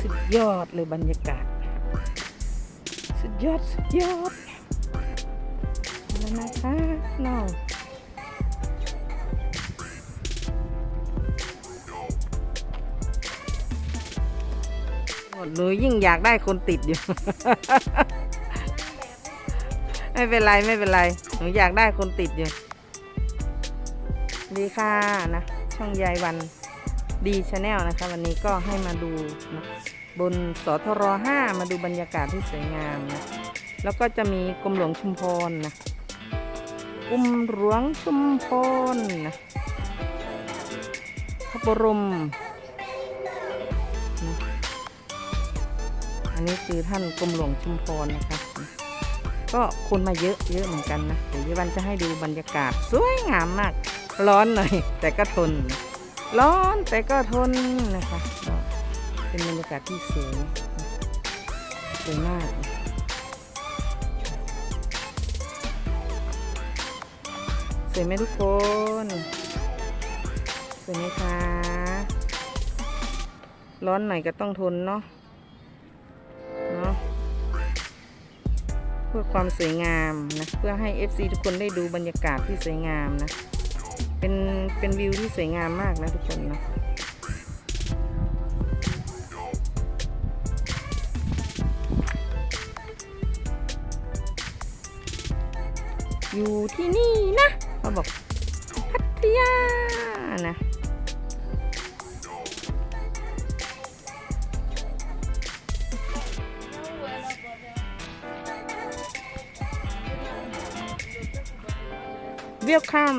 สุดยอดเลยบรรยากาศ สุดยอด สุดยอดแล้วนะคะน้องหมดเลยยิ่งอยากได้คนติดอยู่ ไม่เป็นไรไม่เป็นไร หนูอยากได้คนติดอยู่ ดีค่ะนะ ช่องยายวัน ดีชาแนลนะคะ วันนี้ก็ให้มาดูนะบนสทร5มาดูบรรยากาศที่สวยงามนะ แล้วก็จะมีกรมหลวงชุมพรนะกรมหลวงชุมพรนะพระบรมนะอันนี้คือท่านกรมหลวงชุมพรนะคะ ก็คนมาเยอะเยอะเหมือนกันนะเดี๋ยววันจะให้ดูบรรยากาศสวยงามมาก ร้อนหน่อยแต่ก็ทนนะ ร้อนแต่ก็ทนนะคะเป็นบรรยากาศที่สวยสวยมากสวยไหมทุกคนสวยไหมคะร้อนหน่อยก็ต้องทนเนาะเนาะเพื่อความสวยงามนะเพื่อให้ FC ทุกคนได้ดูบรรยากาศที่สวยงามนะ เป็นเป็นวิวที่สวยงามมากนะทุกคนนะอยู่ที่นี่นะเขาบอกพัทยานะเวลคัม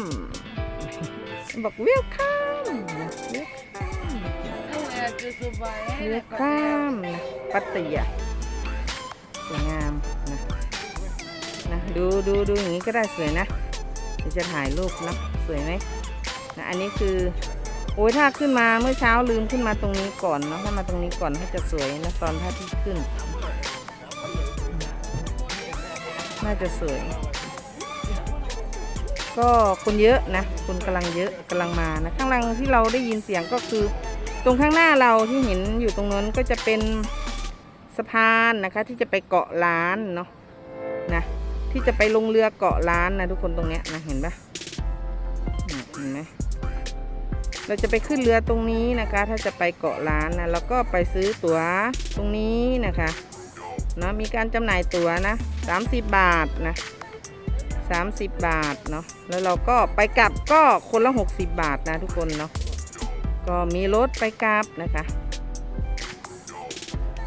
บอกเวลคัมเวลคัมเวลคัมนะพัทยาสวยงามนะนะดูดูดูอย่างนี้ก็ได้สวยนะเดี๋ยวจะถ่ายรูปนะสวยไหมนะอันนี้คือโอ้ยถ้าขึ้นมาเมื่อเช้าลืมขึ้นมาตรงนี้ก่อนเนาะถ้ามาตรงนี้ก่อนให้จะสวยนะตอนพระอาทิตย์ขึ้น น่าจะสวย ก็คนเยอะนะ คนกำลังเยอะกำลังมานะข้างหลังที่เราได้ยินเสียงก็คือ ตรงข้างหน้าเราที่เห็นอยู่ตรงนั้นก็จะเป็นสะพานนะคะที่จะไปเกาะล้านเนาะนะที่จะไปลงเรือเกาะล้านนะทุกคนตรงเนี้ยนะเห็นปะเนี่ยเห็นไหมเราจะไปขึ้นเรือตรงนี้นะคะ ถ้าจะไปเกาะล้านนะเราก็ไปซื้อตั๋วตรงนี้นะคะเนาะมีการจำหน่ายตั๋วนะ 30 บาทนะ 30 บาทเนาะแล้วเราก็ไปกลับก็คนละ 60 บาทนะทุกคนเนาะก็มีรถไปกลับนะคะ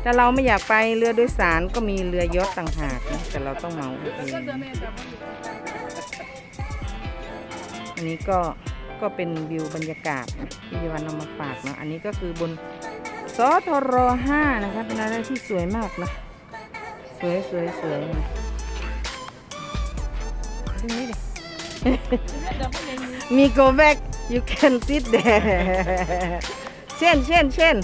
ถ้าเราไม่อยากไปเรือโดยสารก็มีเรือยอชต์ต่างหากนะแต่เราต้องเมาเองอันนี้ก็ก็เป็นวิวบรรยากาศที่วันเอามาฝากเนาะอันนี้ก็คือบนสทร5นะคะเป็นอะไรที่สวยมากนะสวยสวยสวยนะ มี go back you can sit there เช่นเช่นเช่น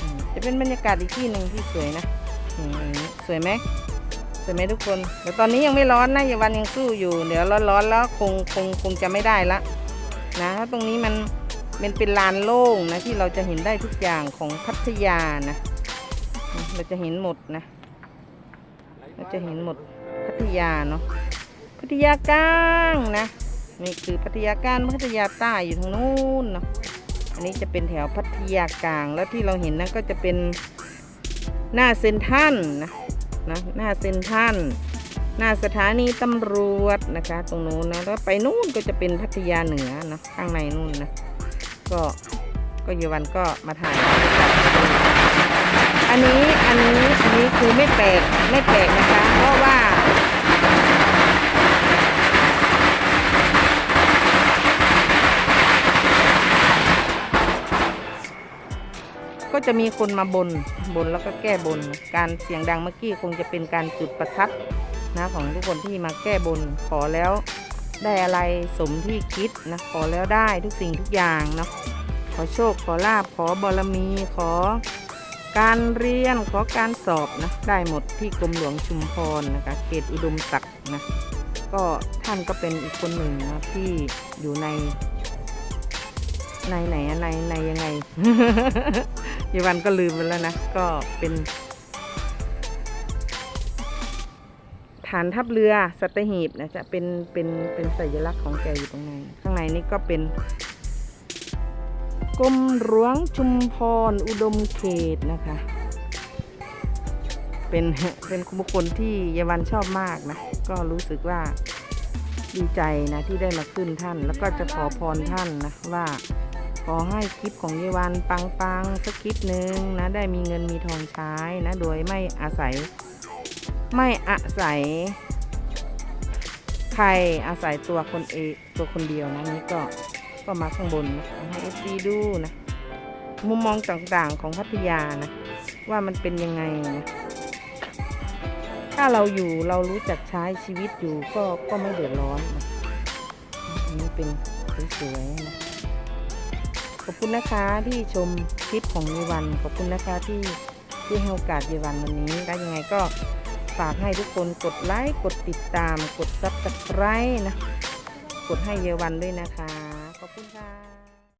อืมจะเป็นบรรยากาศอีกที่หนึ่งที่สวยนะอืมอย่างนี้สวยไหมสวยไหมทุกคนแต่ตอนนี้ยังไม่ร้อนนะอย่าวันยังสู้อยู่ เดี๋ยวร้อนๆแล้วคงคงคงจะไม่ได้ละนะถ้าตรงนี้มันมันเป็นลานโล่งนะที่เราจะเห็นได้ทุกอย่างของพัทยานะ เราจะเห็นหมดนะ เราจะเห็นหมดพัทยาเนาะพัทยากลางนะนี่คือพัทยากลางพัทยาใต้อยู่ทางนู้นเนาะอันนี้จะเป็นแถวพัทยากลางแล้วที่เราเห็นนั่นก็จะเป็นหน้าเซนทันนะนะหน้าเซนทันหน้าสถานีตำรวจนะคะ ตรงนู้นนะแล้วไปนู่นก็จะเป็นพัทยาเหนือเนาะข้างในนู่นนะก็ก็เยาวันก็มาถ่าย อันนี้อันนี้ อันนี้คือไม่แปลกไม่แปลกนะคะ เพราะว่า ก็จะมีคนมาบนบนแล้วก็แก้บน การเสียงดังเมื่อกี้คงจะเป็นการจุดประทัดนะของทุกคนที่มาแก้บนขอแล้วได้อะไรสมที่คิดนะขอแล้วได้ทุกสิ่งทุกอย่างเนาะขอโชคขอลาบขอบารมีขอ การเรียนขอการสอบนะได้หมดที่กรมหลวงชุมพรนะคะเขตอุดมศักดิ์นะก็ท่านก็เป็นอีกคนหนึ่งนะที่อยู่ใน ในไหนอะในในยังไงยาวันก็ลืมไปแล้วนะ ก็เป็น ฐานทัพเรือสัตหีบนะจะเป็นเป็นเป็นสัญลักษณ์ของแกอยู่ตรงในข้างในนี่ก็เป็น กรมหลวงชุมพรอุดมเขตนะคะ เป็นเป็นบุคคลที่เยาวันชอบมากนะ ก็รู้สึกว่าดีใจนะที่ได้มาขึ้นท่าน แล้วก็จะขอพรท่านนะว่าขอให้คลิปของเยาวันปังๆสักคลิปหนึ่งนะได้มีเงินมีทองใช้นะ โดยไม่อาศัย ไม่อาศัย ใครอาศัยตัวคนเองตัวคนเดียวนะนี่ก็ ก็มาข้างบนนะให้เอฟซีดูนะ มุมมองต่างๆของพัทยานะ ว่ามันเป็นยังไงนะถ้าเราอยู่เรารู้จักใช้ชีวิตอยู่ก็ก็ไม่เดือดร้อนนะอันนี้เป็นสวยๆนะขอบคุณนะคะที่ชมคลิปของเยวัน ขอบคุณนะคะที่ที่ให้โอกาสเยวันวันนี้ได้ยังไงก็ฝากให้ทุกคนกดไลค์ กดติดตาม กดซับสไครต์นะ กดให้เยวันด้วยนะคะ